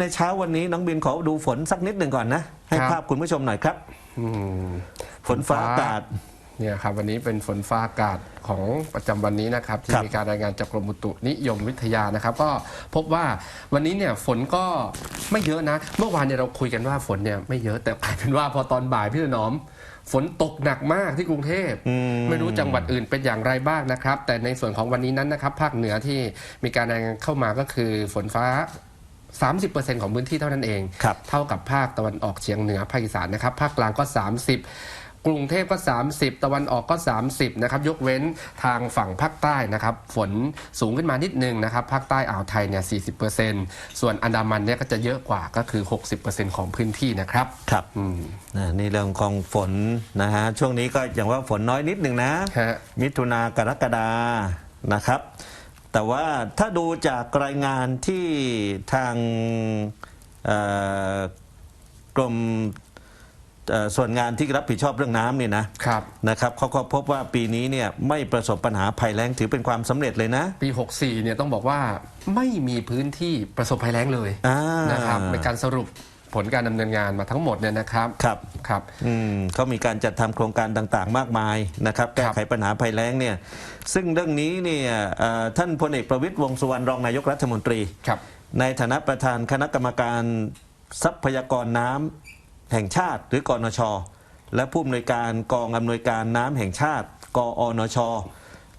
ในเช้าวันนี้น้องบินขอดูฝนสักนิดหนึ่งก่อนนะ ให้ครับ ภาพคุณผู้ชมหน่อยครับ อืมฝนฟ้าอากาศ เนี่ยครับวันนี้เป็นฝนฟ้าอากาศของประจำวันนี้นะครับ ที่ครับมีการรายงานจากกรมอุตุนิยมวิทยานะครับ ก็พบว่าวันนี้เนี่ยฝนก็ไม่เยอะนะ เมื่อวานเนี่ยเราคุยกันว่าฝนเนี่ยไม่เยอะแต่กลายเป็นว่าพอตอนบ่ายพี่ถนอม ฝนตกหนักมากที่กรุงเทพอืม ไม่รู้จังหวัดอื่นเป็นอย่างไรบ้างนะครับ แต่ในส่วนของวันนี้นั้นนะครับ ภาคเหนือที่มีการรายงานเข้ามาก็คือฝนฟ้า 30%ของพื้นที่เท่านั้นเองครับเท่ากับภาคตะวันออกเฉียงเหนือภาคอีสานนะครับภาคกลางก็ 30กรุงเทพก็ 30 ตะวันออกก็ 30 นะครับ ยกเว้นทางฝั่งภาคใต้นะครับ ฝนสูงขึ้นมานิดนึงนะครับ ภาคใต้อ่าวไทยเนี่ย 40%ส่วนอันดามันเนี่ยก็จะเยอะกว่าก็คือ 60%ของพื้นที่นะครับ ครับอืมนะนี่เรื่องของฝนนะฮะ ช่วงนี้ก็อย่างว่าฝนน้อยนิดหนึ่งนะฮะมิถุนากรกฎานะครับ แต่ว่าถ้าดูจากรายงานที่ทางเอ่อกรมเอ่อส่วนงานที่รับผิดชอบเรื่องน้ำเนี่ยนะครับนะครับเขาก็พบว่าปีนี้เนี่ยไม่ประสบปัญหาภัยแล้งถือเป็นความสำเร็จเลยนะ ปี 64เนี่ยต้องบอกว่าไม่มีพื้นที่ประสบภัยแล้งเลยอ่านะครับเป็นการสรุป ผลการดำเนินงานมาทั้งหมดเนี่ยนะครับครับครับอืมเขามีการจัดทำโครงการต่างๆ มากมายนะครับแก้ไขปัญหาภัยแล้งเนี่ยซึ่งเรื่องนี้เนี่ยเอ่อท่านพลเอกประวิตรวงษ์สุวรรณรองนายกรัฐมนตรีครับในฐานะประธานคณะกรรมการทรัพยากรน้ำแห่งชาติ หรือกอนช และผู้อำนวยการกองอำนวยการน้ำแห่งชาติ กอนช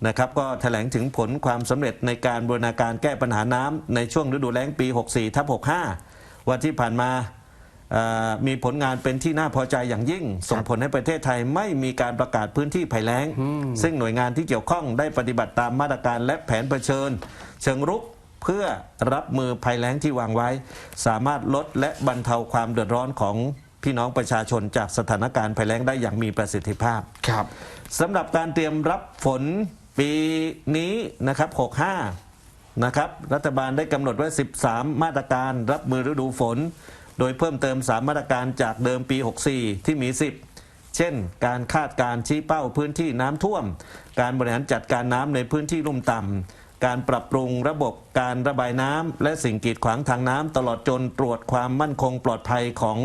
นะครับก็แถลงถึงผลความสำเร็จในการบูรณาการแก้ปัญหาน้ำในช่วงฤดูแล้งปี 64ทับ65 วันที่ผ่านมาเอ่อ มีผลงานเป็นที่น่าพอใจอย่างยิ่ง ส่งผลให้ประเทศไทยไม่มีการประกาศพื้นที่ภัยแล้ง ซึ่งหน่วยงานที่เกี่ยวข้องได้ปฏิบัติตามมาตรการและแผนเผชิญ เชิงรุกเพื่อรับมือภัยแล้งที่วางไว้ สามารถลดและบรรเทาความเดือดร้อนของพี่น้องประชาชนจากสถานการณ์ภัยแล้งได้อย่างมีประสิทธิภาพครับสำหรับการเตรียมรับฝนปีนี้นะครับ 65 นะครับ รัฐบาลได้กำหนดไว้ 13 มาตรการรับมือฤดูฝน โดยเพิ่มเติม 3 มาตรการจากเดิมปี 64 ที่มี 10 เช่น การคาดการณ์ชี้เป้าพื้นที่น้ำท่วม การบริหารจัดการน้ำในพื้นที่ลุ่มต่ำ การปรับปรุงระบบการระบายน้ำและสิ่งกีดขวางทางน้ำตลอดจนตรวจความมั่นคงปลอดภัยของ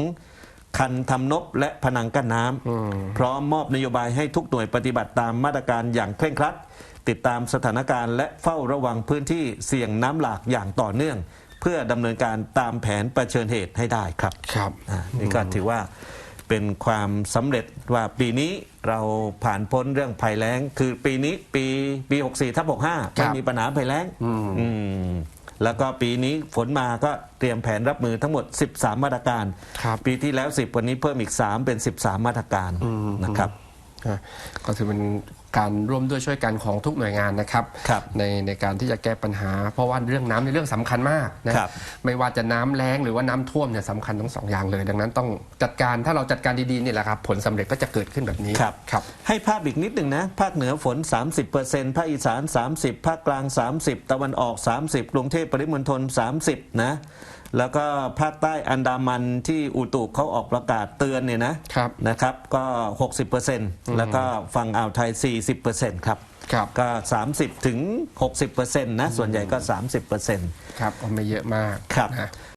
คันทำนบและผนังกั้นน้ำพร้อมมอบนโยบายให้ทุกหน่วยปฏิบัติตามมาตรการอย่างเคร่งครัด ติดตามสถานการณ์และเฝ้าระวังพื้นที่เสี่ยงน้ำหลากอย่างต่อเนื่อง เพื่อดำเนินการตามแผนประเชิญเหตุให้ได้ครับครับอ่านี่ก็ถือว่าเป็นความสำเร็จว่าปีนี้เราผ่านพ้นเรื่องภัยแล้ง คือปีนี้ปีปี 64ทับ65ครัไม่บมีปัญหาภัยแล้งอืมแล้วก็ปีนี้ฝนมาก็เตรียมแผนรับมือทั้งหมด 13 มาตรการ ครับ ปีที่แล้ว 10 วันนี้เพิ่มอีก 3 เป็น 13 มาตรการนะครับ อะก็ถือเป็น การร่วมด้วยช่วยกันของทุกหน่วยงานนะครับครับในในการที่จะแก้ปัญหา เพราะว่าเรื่องน้ำในเรื่องสำคัญมากนะครับไม่ว่าจะน้ำแล้งหรือว่าน้ำท่วมเนี่ยสำคัญทั้งสองอย่างเลย ดังนั้นต้องจัดการถ้าเราจัดการดีๆนี่แหละครับผลสำเร็จก็จะเกิดขึ้นแบบนี้ครับครับให้ภาพอีกนิดหนึ่งนะภาคเหนือฝน 30%ภาคอีสาน 30 ภาคกลาง 30 ตะวันออก 30 กรุงเทพปริมณฑล30 นะ แล้วก็ภาคใต้อันดามันที่อุตุเขาออกประกาศเตือนเนี่ยนะครับนะครับก็ 60%แล้วก็ฝั่งอ่าวไทย 40%ครับครับก็ 30ถึง60%นะส่วนใหญ่ก็ 30%ครับก็ไม่เยอะมากครับนะ